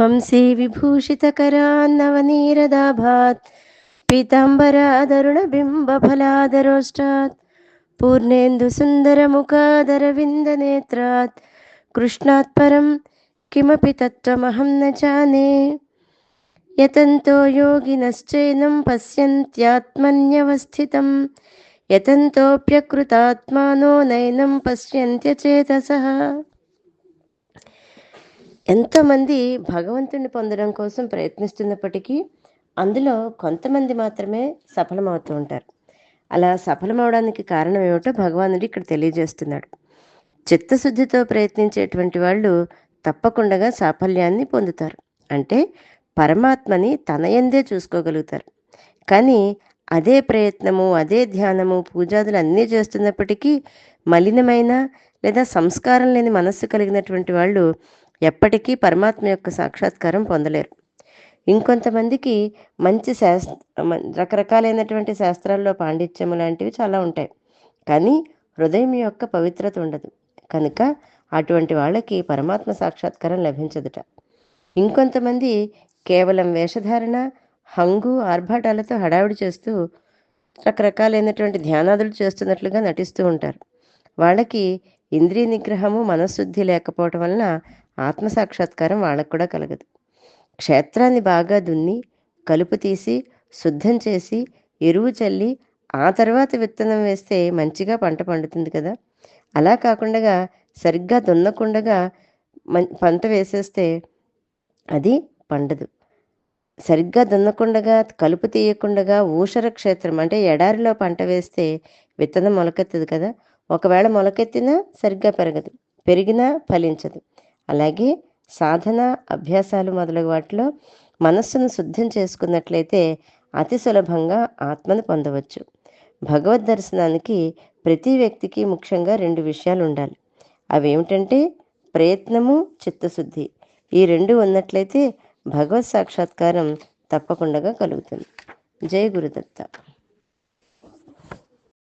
वंसे विभूषितकरान्नवनीरदाभात् पीताम्बरादरुणबिम्बफलादरोष्टात् पूर्णेन्दुसुन्दरमुखादरविन्दनेत्रात् कृष्णात् परं किमपि तत्त्वमहं न जाने। यतन्तो योगिनश्चैनं पश्यन्त्यात्मन्यवस्थितं यतन्तोऽप्यकृतात्मानो नैनं पश्यन्त्यचेतसः। ఎంతోమంది భగవంతుని పొందడం కోసం ప్రయత్నిస్తున్నప్పటికీ అందులో కొంతమంది మాత్రమే సఫలమవుతూ ఉంటారు. అలా సఫలమవడానికి కారణం ఏమిటో భగవానుడు ఇక్కడ తెలియజేస్తున్నాడు. చిత్తశుద్ధితో ప్రయత్నించేటువంటి వాళ్ళు తప్పకుండా సాఫల్యాన్ని పొందుతారు. అంటే పరమాత్మని తన ఎందే చూసుకోగలుగుతారు. కానీ అదే ప్రయత్నము అదే ధ్యానము పూజాదులు అన్నీ చేస్తున్నప్పటికీ మలినమైన లేదా సంస్కారం లేని మనస్సు కలిగినటువంటి వాళ్ళు ఎప్పటికీ పరమాత్మ యొక్క సాక్షాత్కారం పొందలేరు. ఇంకొంతమందికి మంచి శాస్త్ర రకరకాలైనటువంటి శాస్త్రాల్లో పాండిత్యము లాంటివి చాలా ఉంటాయి. కానీ హృదయం యొక్క పవిత్రత ఉండదు. కనుక అటువంటి వాళ్ళకి పరమాత్మ సాక్షాత్కారం లభించదుట. ఇంకొంతమంది కేవలం వేషధారణ హంగు ఆర్భాటాలతో హడావిడి చేస్తూ రకరకాలైనటువంటి ధ్యానాదులు చేస్తున్నట్లుగా నటిస్తూ ఉంటారు. వాళ్ళకి ఇంద్రియ నిగ్రహము మనశుద్ధి లేకపోవటం వలన ఆత్మ సాక్షాత్కారం వాళ్ళకు కూడా కలగదు. క్షేత్రాన్ని బాగా దున్ని కలుపు తీసి శుద్ధం చేసి ఎరువు చల్లి ఆ తర్వాత విత్తనం వేస్తే మంచిగా పంట పండుతుంది కదా. అలా కాకుండా సరిగ్గా దున్నకుండగా పంట వేసేస్తే అది పండదు. సరిగ్గా దున్నకుండగా కలుపు తీయకుండగా ఊషర క్షేత్రం అంటే ఎడారిలో పంట వేస్తే విత్తనం మొలకెత్తదు కదా. ఒకవేళ మొలకెత్తినా సరిగ్గా పెరగదు. పెరిగినా ఫలించదు. అలాగే సాధన అభ్యాసాలు మొదలగు వాటిలో మనస్సును శుద్ధం చేసుకున్నట్లయితే అతి సులభంగా ఆత్మను పొందవచ్చు. భగవద్ దర్శనానికి ప్రతి వ్యక్తికి ముఖ్యంగా రెండు విషయాలు ఉండాలి. అవేమిటంటే ప్రయత్నము చిత్తశుద్ధి. ఈ రెండు ఉన్నట్లయితే భగవత్ సాక్షాత్కారం తప్పకుండా కలుగుతుంది. జై గురుదత్త.